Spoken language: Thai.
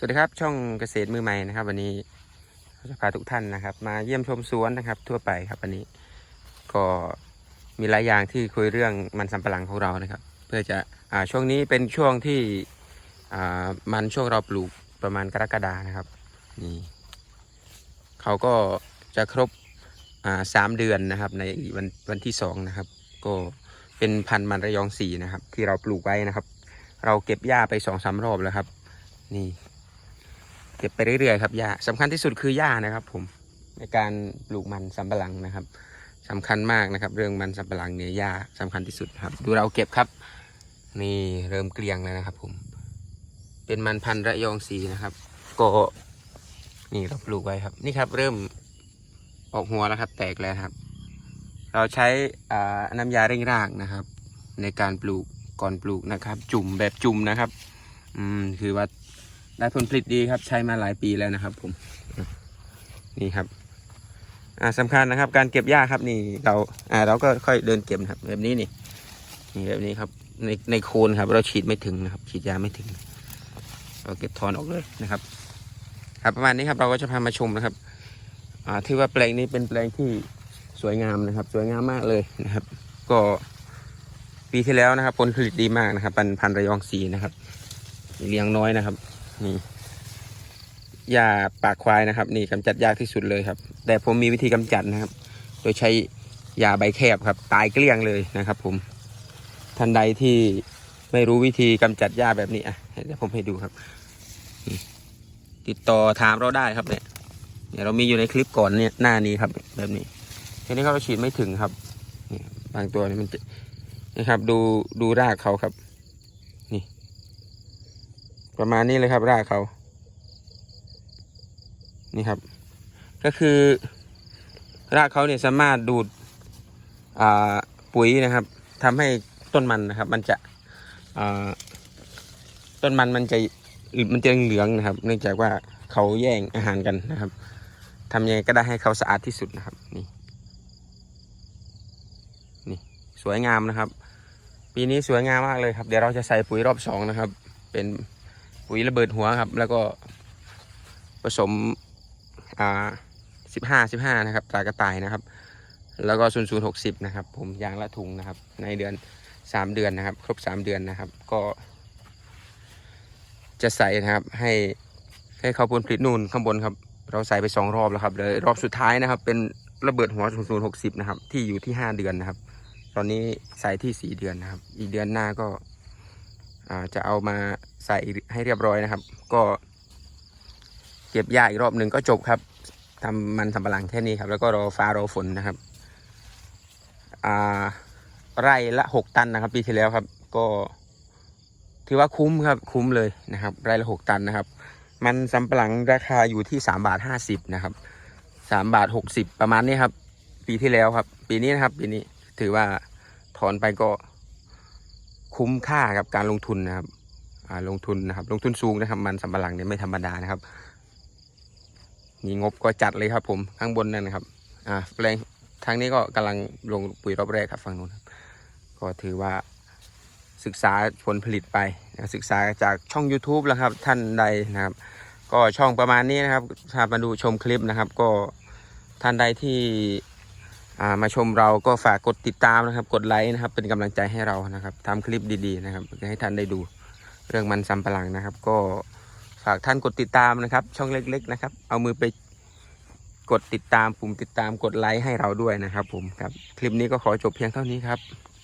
สวัสดีครับช่องเกษตรมือใหม่นะครับ วันนี้เราจะพาทุกท่านนะครับ มาเยี่ยมชมสวนนะครับ ทั่วไปครับวันนี้ก็มีหลายอย่างที่คุยเรื่องมันสำปะหลังของเรานะครับ เพื่อจะอ่าช่วงนี้เป็นช่วงที่อ่ามันช่วงเราปลูกประมาณกรกฎานะครับนี่เขาก็จะครบอ่าสามเดือนนะครับ ในวันวันที่สองนะครับ ก็เป็นพันธุ์มันระยองสี่นะครับ ที่เราปลูกไว้นะครับ เราเก็บหญ้าไปสองสามรอบแล้วครับ นี่ เก็บไปเรื่อยๆครับหญ้าสำคัญที่สุดคือหญ้านะครับ ผมในการปลูกมันสำปะหลังนะครับสำคัญมากนะครับ เรื่องมันสำปะหลังเนี่ยหญ้าสำคัญที่สุดครับ ดูเราเก็บครับ นี่เริ่มเกลียงแล้วนะครับ ผม เป็นมันพันธุ์ระยองสีนะครับ ก็นี่เราปลูกไว้ครับ นี่ครับเริ่มออกหัวแล้วครับ แตกแล้วครับ เราใช้อาน้ำยาเร่งรากนะครับ ในการปลูกก่อนปลูกนะครับ จุ่มแบบจุ่มนะครับ อืมคือว่า ได้ผลผลิตดีครับ ใช้มาหลายปีแล้วนะครับ ผม นี่ครับ อ่าสำคัญนะครับ การเก็บหญ้าครับนี่เรา อ่า เราก็ค่อยเดินเก็บครับ แบบนี้นี่นี่แบบนี้ครับในในโคนครับ เราฉีดไม่ถึงนะครับ ฉีดยาไม่ถึง เราเก็บถอนออกเลยนะครับ ครับประมาณนี้ครับเราก็จะพามาชมนะครับ อ่าที่ว่าแปลงนี้เป็นแปลงที่สวยงามนะครับ สวยงามมากเลยนะครับ ก็ปีที่แล้วนะครับ ผลผลิตดีมากนะครับ พันพันระยองสีนะครับเลี้ยงน้อยนะครับ นี่ยาปากควายนะครับ นี่กำจัดยากที่สุดเลยครับ แต่ผมมีวิธีกำจัดนะครับ โดยใช้ยาใบแคบครับ ตายเกลี้ยงเลยนะครับ ผมท่านใดที่ไม่รู้วิธีกำจัดยาแบบนี้อะเดี๋ยวผมให้ดูครับ ติดต่อถามเราได้ครับเนี่ยเนี่ยเรามีอยู่ในคลิปก่อนเนี่ยหน้านี้ครับ แบบนี้ทีนี้เราฉีดไม่ถึงครับบางตัวนี่มันจะนะครับ ดูดูรากเขาครับ ประมาณนี้เลยครับรากเขานี่ครับ ก็คือ รากเขาเนี่ยสามารถดูดปุ๋ยนะครับทำให้ต้นมันนะครับ มันจะต้นมันมันจะมันจะเหลืองนะครับ เนื่องจากว่าเขาแย่งอาหารกันนะครับทำยังไงก็ได้ให้เขาสะอาดที่สุดนะครับ นี่ นี่สวยงามนะครับ ปีนี้สวยงามมากเลยครับ เดี๋ยวเราจะใส่ปุ๋ยรอบสองนะครับ เป็น ปุ๋ยระเบิดหัวครับ แล้วก็ผสมอ่าสิบห้าสิบห้านะครับตรากระต่ายนะครับ แล้วก็ศูนย์ศูนย์หกสิบนะครับ ผมยางละถุงนะครับ ในเดือนสามเดือนนะครับ ครบสามเดือนนะครับ ก็ จะใส่นะครับให้ให้เขาผลผลิตนู่นข้างบนครับ เราใส่ไปสองรอบแล้วครับเลยรอบสุดท้ายนะครับ เป็นระเบิดหัวศูนย์ศูนย์หกสิบนะครับ ที่อยู่ที่ห้าเดือนนะครับ ตอนนี้ใส่ที่สี่เดือนนะครับ อีกเดือนหน้าก็ จะเอามาใส่ให้เรียบร้อยนะครับ ก็เก็บหญ้าอีกรอบหนึ่งก็จบครับทำมันสำปะหลังแค่นี้ครับ แล้วก็รอฟ้ารอฝนนะครับไร่ละหกตันนะครับ ปีที่แล้วครับ ก็ถือว่าคุ้มครับ คุ้มเลยนะครับ ไร่ละหกตันนะครับ มันสำปะหลังราคาอยู่ที่สามบาทห้าสิบนะครับสามบาทหกสิบประมาณนี้ครับ ปีที่แล้วครับ ปีนี้นะครับ ปีนี้ถือว่าถอนไปก็ คุ้มค่ากับการลงทุนนะครับลงทุนนะครับ ลงทุนสูงนะครับมันสำปะหลังเนี่ยไม่ธรรมดานะครับมีงบก็จัดเลยครับ ผมข้างบนนั่นนะครับอ่าแปลงทางนี้ก็กำลังลงปุ๋ยรอบแรกครับฝั่งนู้นก็ถือว่าศึกษาผลผลิตไปศึกษาจากช่อง YouTube แล้วครับ ท่านใดนะครับ ก็ช่องประมาณนี้นะครับถ้ามาดูชมคลิปนะครับ ก็ท่านใดที่ มาชมเราก็ฝากกดติดตามนะครับ กดไลค์นะครับ เป็นกำลังใจให้เรานะครับทำคลิปดีๆนะครับให้ท่านได้ดูเรื่องมันสำปะหลังนะครับ ก็ฝากท่านกดติดตามนะครับ ช่องเล็ก ๆ นะครับ เอามือไปกดติดตามปุ่มติดตามกดไลค์ให้เราด้วยนะครับ ผมครับ คลิปนี้ก็ขอจบเพียงเท่านี้ครับ